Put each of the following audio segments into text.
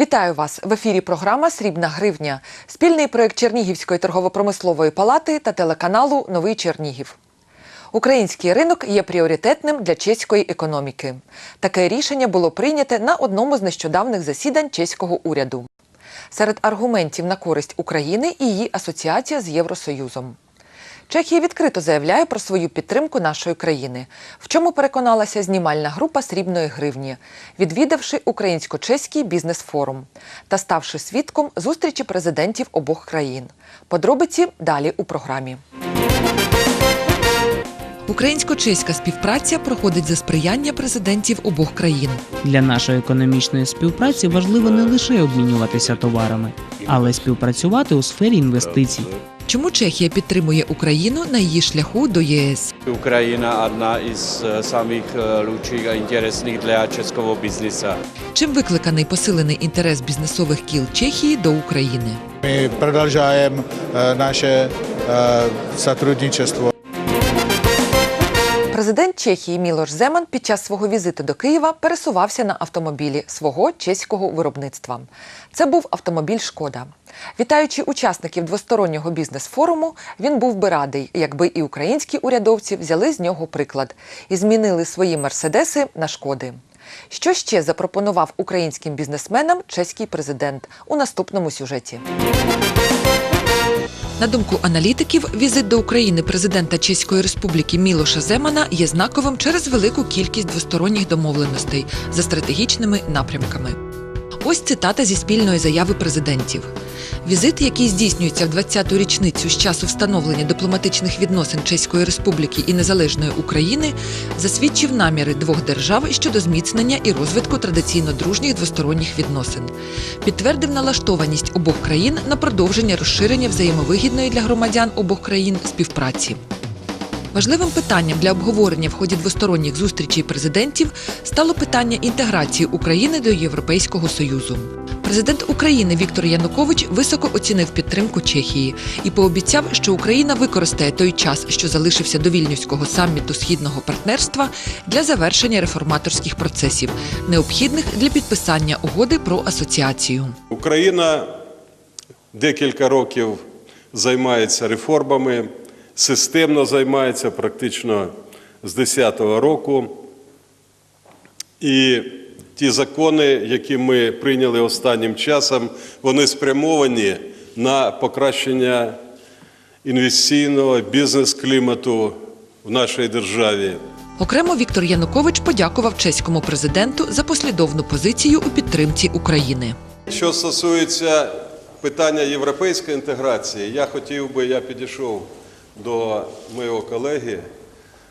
Вітаю вас в ефірі. Програма Срібна гривня, спільний проект Чернігівської торгово-промислової палати та телеканалу Новий Чернігів. Український ринок є пріоритетним для чеської економіки. Таке рішення було прийняте на одному з нещодавних засідань чеського уряду. Серед аргументів на користь України і її асоціація з Євросоюзом. Чехія відкрито заявляє про свою підтримку нашої країни, в чому переконалася знімальна група срібної гривні, відвідавши українсько-чеський бізнес-форум та ставши свідком зустрічі президентів обох країн. Подробиці далі у програмі. Українсько-чеська співпраця проходить за сприяння президентів обох країн. Для нашої економічної співпраці важливо не лише обмінюватися товарами, але й співпрацювати у сфері інвестицій. Чому Чехія підтримує Україну на її шляху до ЄС? Ukrajina одна із е, самих е, лучших і інтересних для чеського бізнесу. Чим викликаний посилений інтерес бізнесових кіл Чехії до України? My продолжаем э, наше сотрудничество. Президент Чехії Мілош Земан під час свого візиту до Києва пересувався на автомобілі свого чеського виробництва. Це був автомобіль Шкода. Вітаючи учасників двостороннього бізнес-форуму, він був би радий, якби і українські урядовці взяли з нього приклад і змінили свої мерседеси на шкоди. Що ще запропонував українським бізнесменам чеський президент у наступному сюжеті? На думку аналітиків, візит до України президента Чеської Республіки Мілоша Земана є знаковим через велику кількість двосторонніх домовленостей за стратегічними напрямками. Ось цитата зі спільної заяви президентів. Візит, який здійснюється в 20-ту річницю з часу встановлення дипломатичних відносин Чеської Республіки і Незалежної України, засвідчив наміри двох держав щодо зміцнення і розвитку традиційно дружніх двосторонніх відносин, підтвердив налаштованість обох країн на продовження розширення взаємовигідної для громадян обох країн співпраці. Важливим питанням для обговорення в ході двосторонніх зустрічей президентів стало питання інтеграції України до Європейського Союзу. Президент України Віктор Янукович високо оцінив підтримку Чехії і пообіцяв, що Україна використає той час, що залишився до вільнюського саміту східного партнерства для завершення реформаторських процесів, необхідних для підписання угоди про асоціацію. Україна декілька років займається реформами, системно займається практично з 10-го року. І ті закони, які ми прийняли останнім часом, вони спрямовані на покращення інвестиційного бізнес-клімату в нашій державі. Окремо Віктор Янукович подякував чеському президенту за послідовну позицію у підтримці України. Що стосується питання європейської інтеграції, я хотів би, я підійшов до моєго колеги,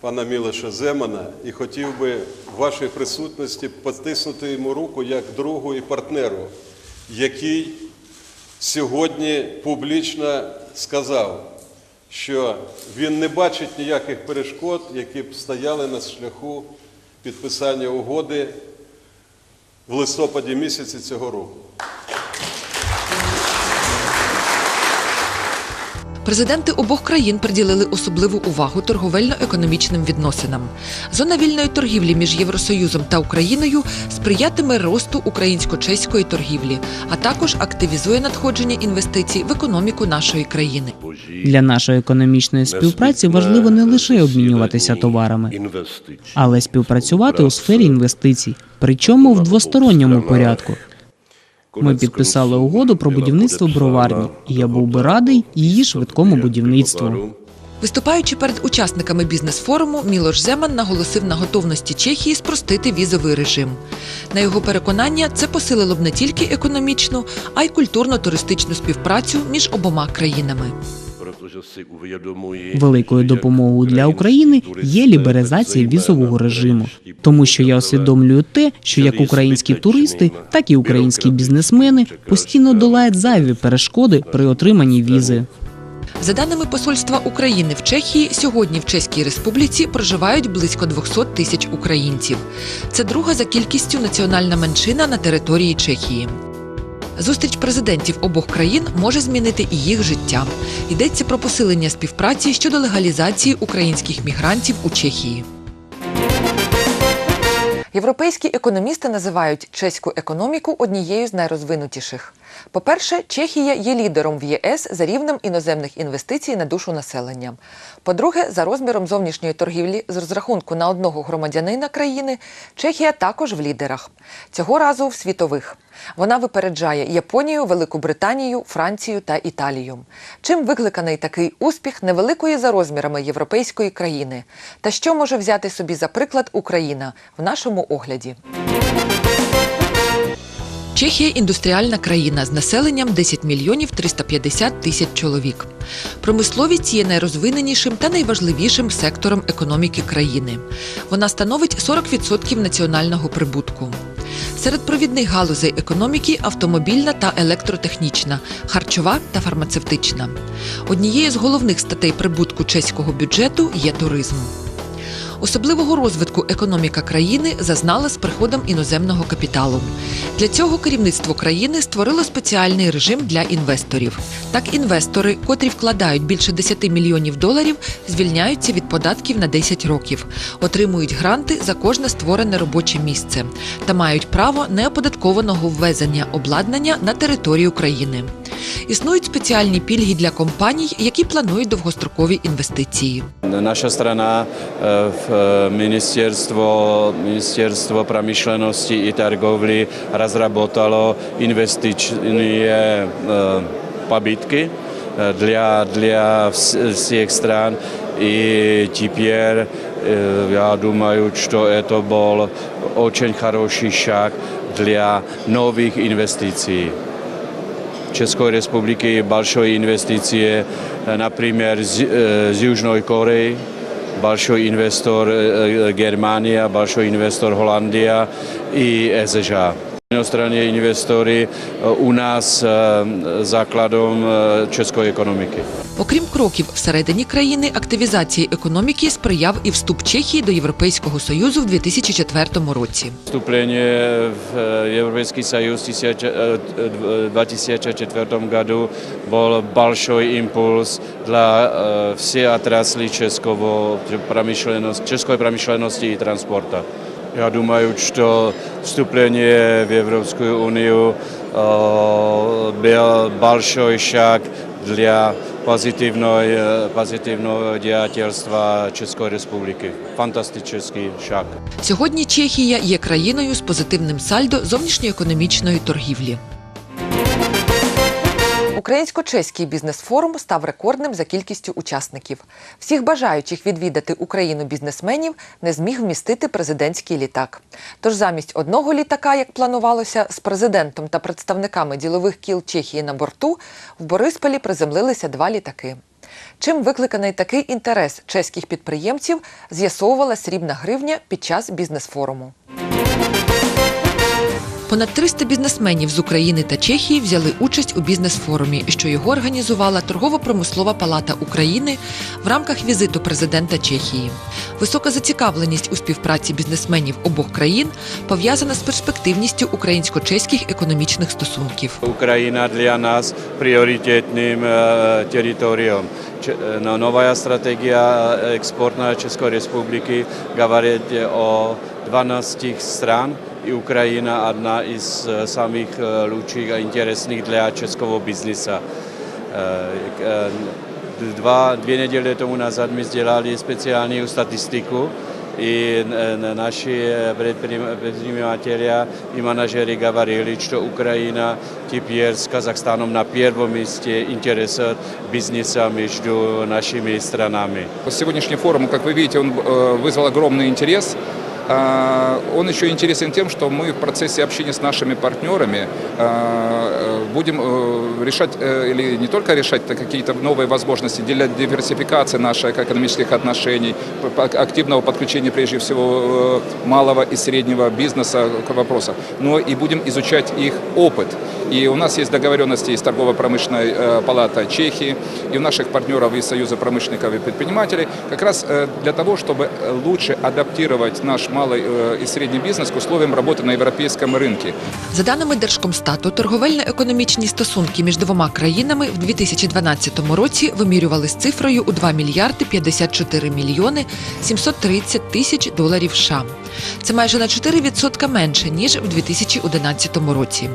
пана Мілоша Земана, і хотів би в вашій присутності потиснути йому руку як другу і партнеру, який сьогодні публічно сказав, що він не бачить ніяких перешкод, які б стояли на шляху підписання угоди в листопаді місяці цього року. Президенти обох країн приділили особливу увагу торговельно-економічним відносинам. Зона вільної торгівлі між Євросоюзом та Україною сприятиме росту українсько-чеської торгівлі, а також активізує надходження інвестицій в економіку нашої країни. Для нашої економічної співпраці важливо не лише обмінюватися товарами, але співпрацювати у сфері інвестицій, причому в двосторонньому порядку. Ми підписали угоду про будівництво броварні, і я був би радий її швидкому будівництву. Виступаючи перед учасниками бізнес-форуму, Мілош Земан наголосив на готовності Чехії спростити візовий режим. На його переконання, це посилило б не тільки економічну, а й культурно-туристичну співпрацю між обома країнами. Великою допомогою для України є лібералізація візового режиму, тому що я усвідомлюю те, що як українські туристи, так і українські бізнесмени постійно долають зайві перешкоди при отриманні візи. За даними Посольства України в Чехії, сьогодні в Чеській Республіці проживають близько 200 тисяч українців. Це друга за кількістю національна меншина на території Чехії. Зустріч президентів обох країн може змінити і їх життя. Йдеться про посилення співпраці щодо легалізації українських мігрантів у Чехії. Європейські економісти називають чеську економіку однією з найрозвинутіших. По-перше, Чехія є лідером в ЄС за рівнем іноземних інвестицій на душу населення. По-друге, за розміром зовнішньої торгівлі з розрахунку на одного громадянина країни Чехія також в лідерах. Цього разу в світових. Вона випереджає Японію, Велику Британію, Францію та Італію. Чим викликаний такий успіх невеликої за розмірами європейської країни? Та що може взяти собі за приклад Україна в нашому огляді? Чехія індустріальна країна з населенням 10 мільйонів 350 тисяч чоловік. Промисловість є найрозвиненішим та найважливішим сектором економіки країни. Вона становить 40% національного прибутку. Серед провідних галузей економіки автомобільна та електротехнічна, харчова та фармацевтична. Однією з головних статей прибутку чеського бюджету є туризм. Особливого розвитку економіка країни зазнала з приходом іноземного капіталу. Для цього керівництво країни створило спеціальний режим для інвесторів. Так, інвестори, котрі вкладають більше 10 мільйонів доларів, звільняються від податків на 10 років, отримують гранти за кожне створене робоче місце та мають право неоподаткованого ввезення обладнання на територію країни. Існують спеціальні пільги для компаній, які планують довгострокові інвестиції. Naša strana eh, v eh, ministerstvo, ministerstvo pramyšlenosti i targovli разработало инвестиционные eh, побитки eh, для, для вс- всех стран. И теперь eh, я думаю, что это был очень хороший шаг для новых инвестиций. В Českой республике большой инвестиции, э, например, с э, с Южной Кореи, большой инвестор э, э, Германия, большой инвестор Холландия и США. Иностранные инвесторы э, у нас э, закладом э, českой экономики. Окрім кроків всередині країни, активізації економіки сприяв і вступ Чехії до Європейського союзу в 2004 році. Vstupně v eh, Evropský союз v 2004 году был большой импульс для э, всей отрасли českого промышленности, českой промышленности и транспорта. Я думаю, что вступление в Европскую унию э, был большой шаг для позитивной, э, позитивного деятельства Českой Республики. Фантастический шаг. Сьогодні Чехія є країною з позитивним сальдо зовнішньоекономічної торгівлі. Українсько-чеський бізнес-форум став рекордним за кількістю учасників. Всіх бажаючих відвідати Україну бізнесменів не зміг вмістити президентський літак. Тож замість одного літака, як планувалося, з президентом та представниками ділових кіл Чехії на борту в Борисполі приземлилися два літаки. Чим викликаний такий інтерес чеських підприємців, з'ясовувала срібна гривня під час бізнес-форуму. Понад 300 бізнесменів з України та Чехії взяли участь у бізнес-форумі, що його організувала Торгово-промислова палата України в рамках візиту президента Чехії. Висока зацікавленість у співпраці бізнесменів обох країн пов'язана з перспективністю українсько-чеських економічних стосунків. Ukrajina для nás prioritетным э, территорием. Ч- э, но Новая стратегия э, экспортная Českой Республики говорит о 12 стран, и Украина одна из э, самых э, лучших и интересных для českого бизнеса. Э, э, Dva, dvě neděle tomu nazad my сделали специальную статистику, и э, наши предприним- предприниматели и менеджеры говорили, что Украина теперь с Казахстаном на первом месте интереса бизнеса между нашими странами. Сегодняшний форум, как вы видите, он э, вызвал огромный интерес. А, Он еще интересен тем, что мы в процессе общения с нашими партнерами а, э, будем э, решать, э, или не только решать какие-то новые возможности для диверсификации наших экономических отношений, активного подключения прежде всего малого и среднего бизнеса к вопросу, но и будем изучать их опыт. И у нас есть договоренности с торгово-промышленной палатой Чехии и у наших партнеров из Союза промышленников и предпринимателей как раз для того, чтобы лучше адаптировать наш малый э, и средний бизнес к условиям работы на европейском рынке. За даними Держкомстату, торговельно-економічні стосунки між двома країнами в 2012 році вимірювались цифрою у 2 мільярди 54 мільйони 730 тисяч доларів США. Це майже на 4% менше ніж в 2011 році.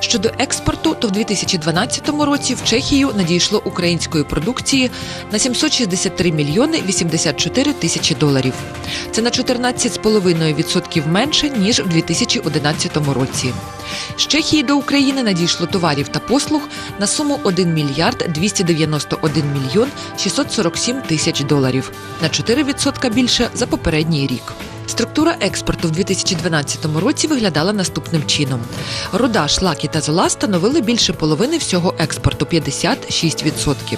Щодо експорту, то в 2012 році в Чехію надійшло української продукції на 763 мільйони 84 тисячі доларів. Це на 14,5% менше ніж в 2011 році. З Чехії до України надійшло товарів та послуг на суму 1 мільярд 291 мільйон 647 тисяч доларів на 4% більше за попередній рік. Структура експорту в 2012 році виглядала наступним чином: руда, шлаки та зола становили більше половини всього експорту 56%.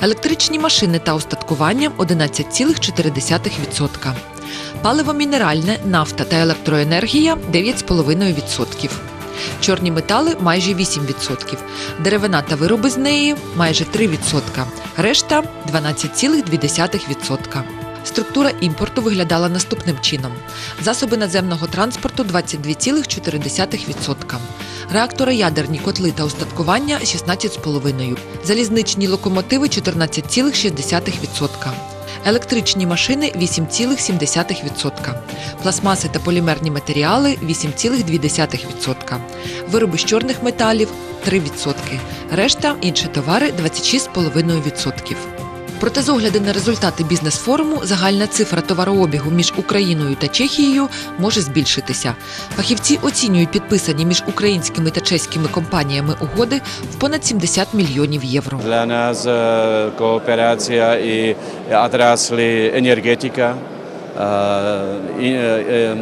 Електричні машини та устаткування 11,4%. Паливо мінеральне, нафта та електроенергія 9,5%. Чорні метали майже 8%, деревина та вироби з неї майже 3%, решта 12,2%. Структура імпорту виглядала наступним чином: засоби наземного транспорту 22,4%, реактори ядерні котли та устаткування 16,5%, залізничні локомотиви 14,6%. Електричні машини 8,7%, пластмаси та полімерні матеріали 8,2%, вироби з чорних металів 3%, решта інші товари 26,5%. Проте з огляду на результати бізнес-форуму загальна цифра товарообігу між Україною та Чехією може збільшитися. Фахівці оцінюють підписані між українськими та чеськими компаніями угоди в понад 70 мільйонів євро. Dla nás eh, kooperácia i atrásli energetika, eh, i- eh,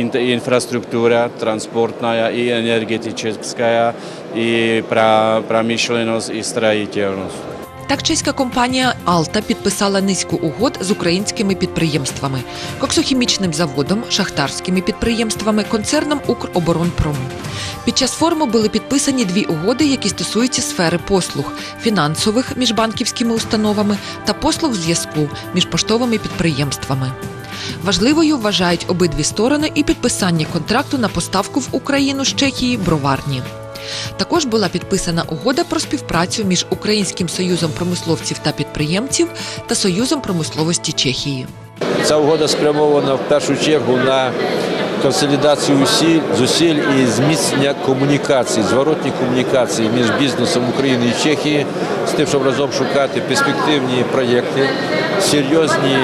in- infrastruktura transportная и энергетическая, и промышленность и строительность. Так, чеська компанія Алта підписала низку угод з українськими підприємствами, коксохімічним заводом, шахтарськими підприємствами, концерном Укроборонпром. Під час форуму були підписані дві угоди, які стосуються сфери послуг фінансових між банківськими установами та послуг зв'язку між поштовими підприємствами. Важливою вважають обидві сторони і підписання контракту на поставку в Україну з Чехії броварні. Також була підписана угода про співпрацю між Українським союзом промисловців та підприємців та Союзом промисловості Чехії. Ця угода спрямована в першу чергу на консолідацію зусиль і зміцнення комунікацій, зворотні комунікації між бізнесом України і Чехії з тим, щоб разом шукати перспективні проєкти, серйозні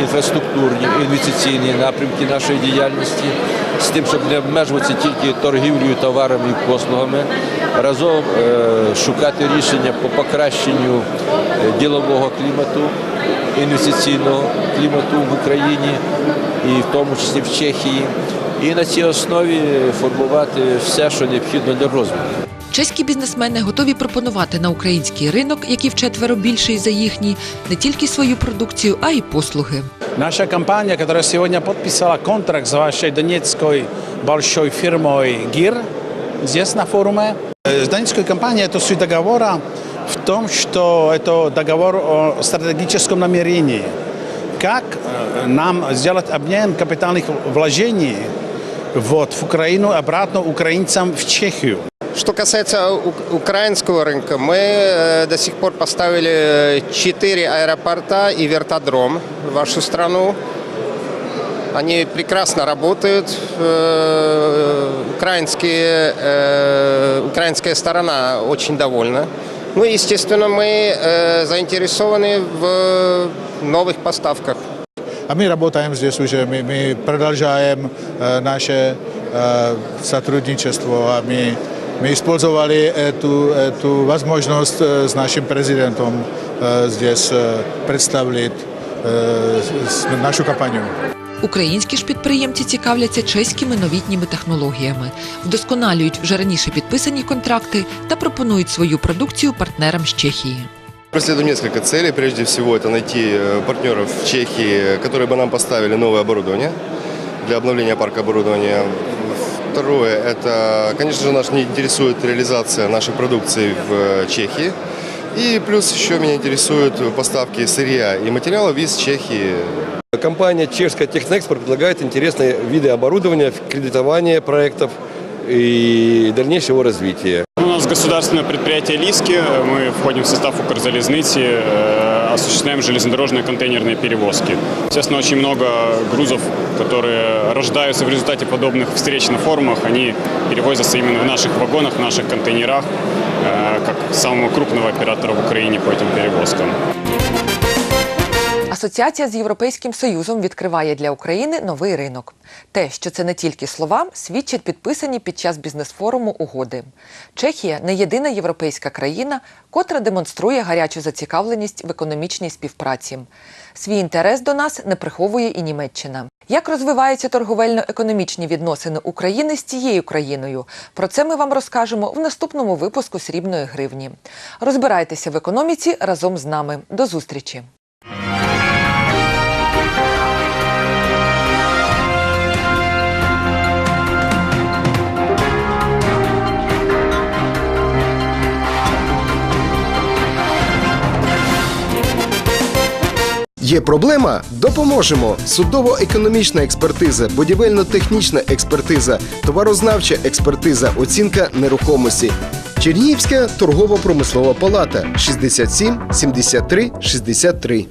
інфраструктурні, інвестиційні напрямки нашої діяльності, з тим, щоб не обмежуватися тільки торгівлею товарами і послугами, разом е, шукати рішення по покращенню е, ділового клімату інвестиційного клімату в Україні і в тому числі в Чехії. І на цій основі формувати все, що необхідно для розвитку. Чеські бізнесмени готові пропонувати на український ринок, який вчетверо більший за їхній, не тільки свою продукцію, а й послуги. Наша компания, которая сегодня подписала контракт с вашей донецкой большой фирмой ГИР, здесь на форуме. Э, С донецкой компанией это суть договора в том, что это договор о стратегическом намерении. Как э, нам сделать обмен капитальных вложений вот, в Украину, обратно украинцам в Чехию. Что касается украинского рынка, мы э, до сих пор поставили 4 аэропорта и вертодром в вашу страну. Они прекрасно работают. Э, Украинские, э, украинская сторона очень довольна. Ну и, естественно, мы э, заинтересованы в новых поставках. A my работаем здесь уже, my, my продолжаем э, наше э, сотрудничество, а мы, мы использовали эту, эту возможность э, с нашим президентом э, здесь э, представить э, с- нашу компанию. Українські ж підприємці цікавляться чеськими новітніми технологіями, вдосконалюють вже раніше підписані контракти та пропонують свою продукцію партнерам з Чехії. Преследуем несколько целей. Прежде всего, это найти э, партнеров в Чехии, которые бы нам поставили новое оборудование для обновления парка оборудования. Второе, это, конечно же, нас не интересует реализация нашей продукции в э, Чехии. И плюс еще меня интересуют поставки сырья и материалов из Чехии Компания «Чешская Техноэкспорт» предлагает интересные виды оборудования, кредитования проектов и дальнейшего развития. У нас государственное предприятие «Лиски». Мы входим в состав Укрзалезницы, э, осуществляем железнодорожные контейнерные перевозки. Естественно, очень много грузов, которые рождаются в результате подобных встреч на форумах. Они перевозятся именно в наших вагонах, в наших контейнерах, э, как самого крупного оператора в Украине по этим перевозкам. Асоціація з Європейським Союзом відкриває для України новий ринок. Те, що це не тільки слова, свідчать підписані під час бізнес-форуму угоди. Чехія не єдина європейська країна, котра демонструє гарячу зацікавленість в економічній співпраці. Свій інтерес до нас не приховує і Німеччина. Як розвиваються торговельно-економічні відносини України з цією країною? Про це ми вам розкажемо в наступному випуску Срібної гривні. Розбирайтеся в економіці разом з нами. До зустрічі! Є проблема? Допоможемо. Судово-економічна експертиза, будівельно-технічна експертиза, товарознавча експертиза, оцінка нерухомості. Чернігівська торгово-промислова палата 67 73 63.